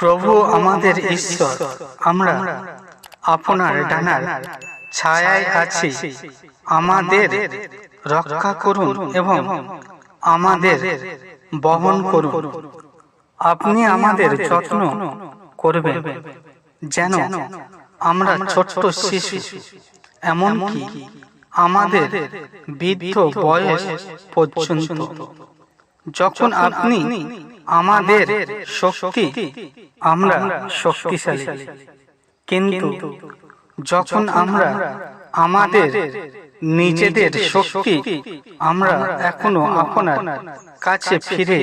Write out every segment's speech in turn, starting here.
প্রভু আমাদের ঈশ্বর, আমরা আপনার ডানার ছায়ায় আছি। আমাদের রক্ষা করুন এবং আমাদের বহন করুন। আপনি আমাদের যত্ন করবেন, যেন আমরা ছোট্ট শিশু, এমনকি আমাদের বৃদ্ধ বয়স পর্যন্ত। যখন আপনি আমাদের শক্তি আমরা শক্তিশালী। কিন্তু যখন আমরা আমাদের নিজেদের শক্তি আমরা এখনও আপনার কাছে ফিরে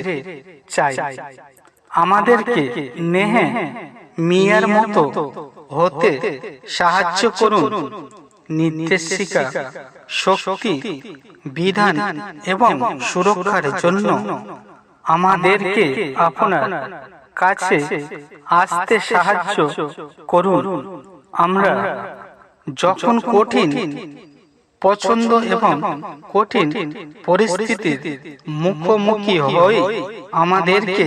চাই। আমাদেরকে নেহে মিয়ার মতো হতে সাহায্য করুন। নির্দেশিকা শক্তি বিধান এবং সুরক্ষার জন্য আমাদেরকে আপনার কাছে আসতে সাহায্য করুন। আমরা যখন কঠিন, পছন্দ এবং কঠিন পরিস্থিতির মুখোমুখি হই, আমাদেরকে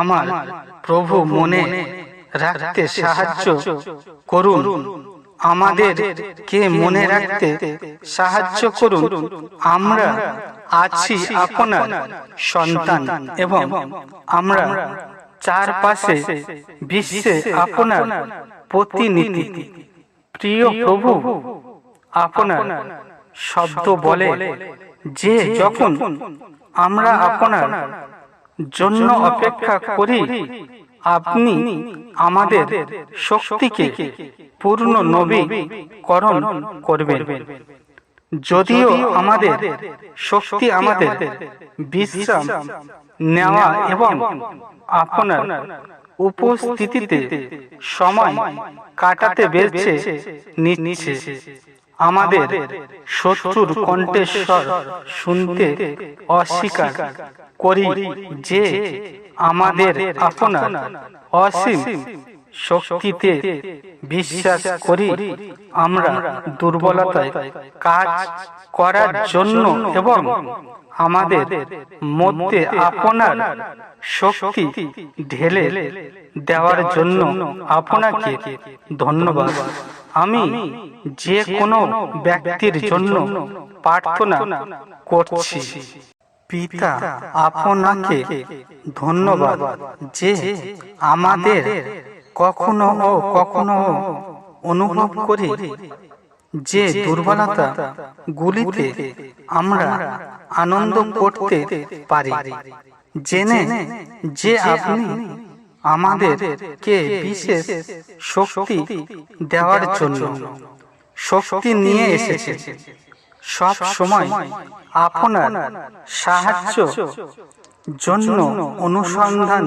আমার প্রভু মনে রাখতে সাহায্য করুন। আমাদের কে মনে রাখতে সাহায্য করুন। আমরা আছি আপনার সন্তান এবং আমরা চারপাশে বিশ্বে আপনার প্রতিনিধি। প্রিয় প্রভু আপনার শব্দ বলে যে যখন আমরা আপনার জন্য অপেক্ষা করি আপনি আমাদের শক্তিকে পূর্ণ নবীকরণ করবেন। যদিও আমাদের শক্তি আমাদের বিশ্রাম নেওয়া এবং আপনার উপস্থিতিতে সময় কাটাতে বেরছে নিচ্ছে। আমাদের শত্রুর কণ্ঠেশ্বর শুনতে অস্বীকার করি যে আমাদের আপনার অসীম শক্তিতে বিশ্বাস করি আমরা দুর্বলতায় কাজ করার জন্য এবং আমাদের মধ্যে আপনার শক্তি ঢেলে দেওয়ার জন্য আপনাকে ধন্যবাদ। আমি যে কোনো ব্যক্তির জন্য প্রার্থনা করছি। পিতা আপনাকে ধন্যবাদ যে আমাদের কখনো ও কখনো অনুভব করি যে দুর্বলতা গুলিতে আমরা আনন্দ করতে পারি। জেনে যে আপনি আমাদের কে বিশেষ শক্তি দেওয়ার জন্য শক্তি নিয়ে এসেছে। সব সময় আপনার সাহায্য জন্য অনুসন্ধান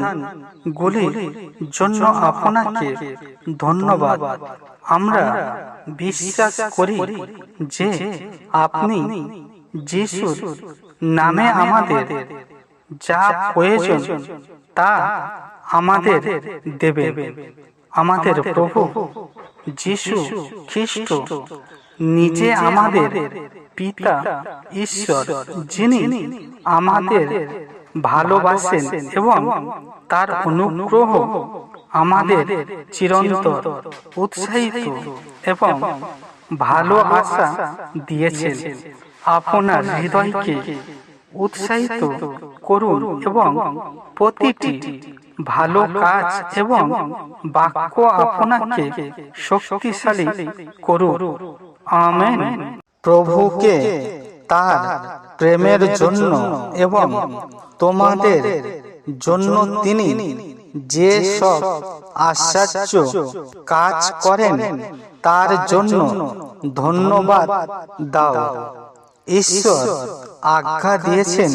গুলির জন্য আপনাকে ধন্যবাদ। আমরা বিশ্বাস করি যে আপনি যিশুর নামে আমাদের যা প্রয়োজন তা আমাদের দেবে আমাদের প্রভু যিশু খ্রিস্ট। নিজে আমাদের পিতা ঈশ্বর যিনি আমাদের ভালোবাসেন এবং তার অনুগ্রহ আমাদের চিরন্তর উৎসাহিত এবং ভালো আশা দিয়েছেন। আপনার হৃদয়কে উৎসাহিত করুন এবং প্রতিটি ভালো কাজ এবং বাক্য আপনাকে শক্তিশালী করুন আমেন। প্রভুকে তার প্রেমের জন্য এবং তোমাদের জন্য তিনি যে সব আশ্চর্য কাজ করেন তার জন্য ধন্যবাদ দাও। ঈশ্বর আজ্ঞা দিয়েছেন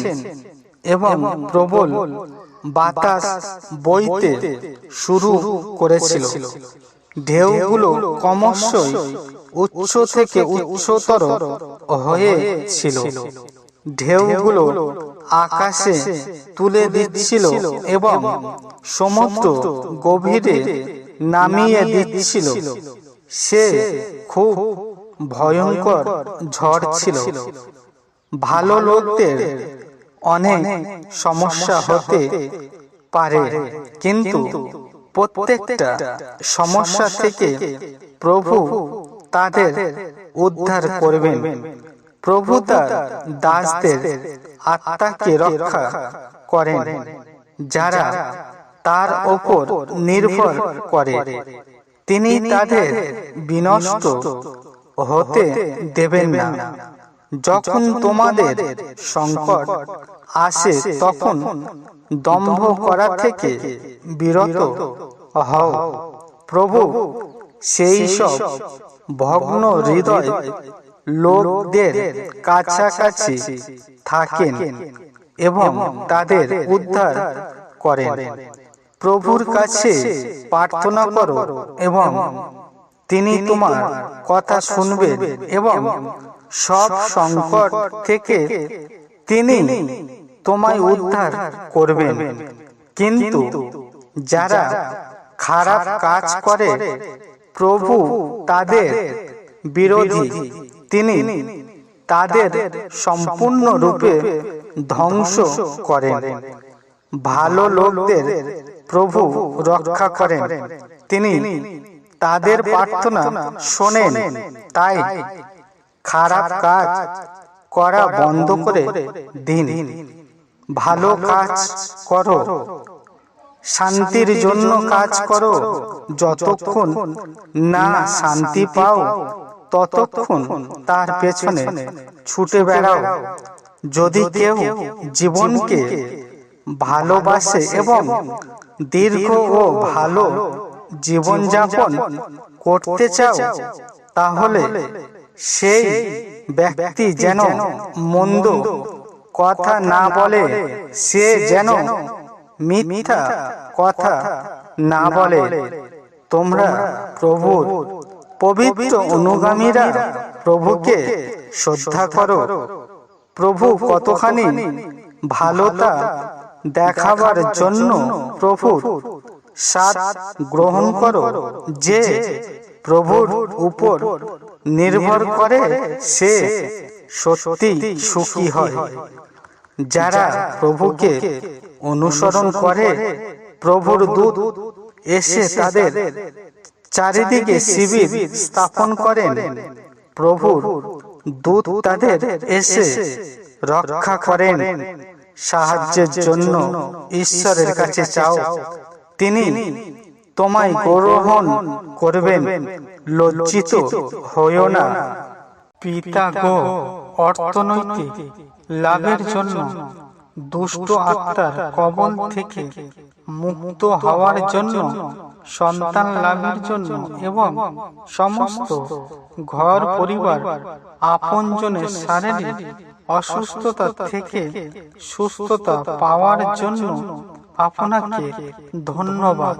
এবং প্রবল বাতাস বইতে শুরু করেছিল। ঢেউগুলো ক্রমশই উচ্চ থেকে উচ্চতর হয়েছিল ঢেউগুলো আকাশে তুলে দিচ্ছিল এবং সমুদ্র গভীরে নামিয়ে দিচ্ছিল। সে খুব ভয়ঙ্কর ঝড় ছিল। ভালো লোকদের অনেক সমস্যা হতে পারে, কিন্তু প্রত্যেকটা সমস্যা থেকে প্রভু তাদের উদ্ধার করবেন। প্রভু তার দাসদের আত্মাকে রক্ষা করেন, যারা তার ওপর নির্ভর করে। তিনি তাদের বিনষ্ট হতে দেবেন না। যখন তোমাদের সংকট আসে, তখন দম্ভ করা থেকে বিরত হও। প্রভু, সেই সব ভগ্ন হৃদয় লোকদের কাছাকাছি থাকেন এবং তাদের উদ্ধার করেন। প্রভুর কাছে প্রার্থনা করো এবং তিনি তোমার কথা শুনবেন এবং সব সংকট থেকে তিনি তোমায় উদ্ধার করবেন। কিন্তু যারা খারাপ কাজ করে প্রভু তাদের বিরোধী। তিনি তাদের সম্পূর্ণরূপে ধ্বংস করেন। ভালো লোকদের প্রভু রক্ষা করেন। তিনি তাদের প্রার্থনা শোনেন। তাই খারাপ কাজ করা বন্ধ করে দিন। ভালো কাজ করো। শান্তির জন্য কাজ করো। যতক্ষণ না শান্তি পাও ততক্ষণ তার পেছনে ছুটে বেড়াও। যদি কেউ জীবনকে ভালোবাসে এবং দীর্ঘ ও ভালো জীবনযাপন করতে চাও, তাহলে সেই ব্যক্তি যেন মন্দ কথা না বলে, সে যেন মিথ্যা কথা না বলে। তোমরা প্রভুর পবিত্র অনুগামীরা, প্রভুকে শ্রদ্ধা করো। প্রভু কতখানি ভালোতা দেখাবার জন্য প্রভুর সাথ গ্রহণ করো যে প্রভুর উপর নির্ভর করে সে সত্যি সুখী হয়। যারা প্রভুকে অনুসরণ করে, প্রভুর দূত এসে তাদের চারিদিকে শিবির স্থাপন করেন। প্রভুর দূত তাদের এসে রক্ষা করেন। সাহায্যের জন্য ঈশ্বরের কাছে চাও। তিনি তোমায় গ্রহণ করবেন, লজ্জিত হইও না। পিতা গো, অর্থনৈতিক লাভের জন্য দুষ্ট আত্মার কবল থেকে মুক্ত হওয়ার জন্য, সন্তান লাভের জন্য এবং সমস্ত ঘর পরিবার আপনজনের শারীরিক অসুস্থতা থেকে সুস্থতা পাওয়ার জন্য আপনাকে ধন্যবাদ।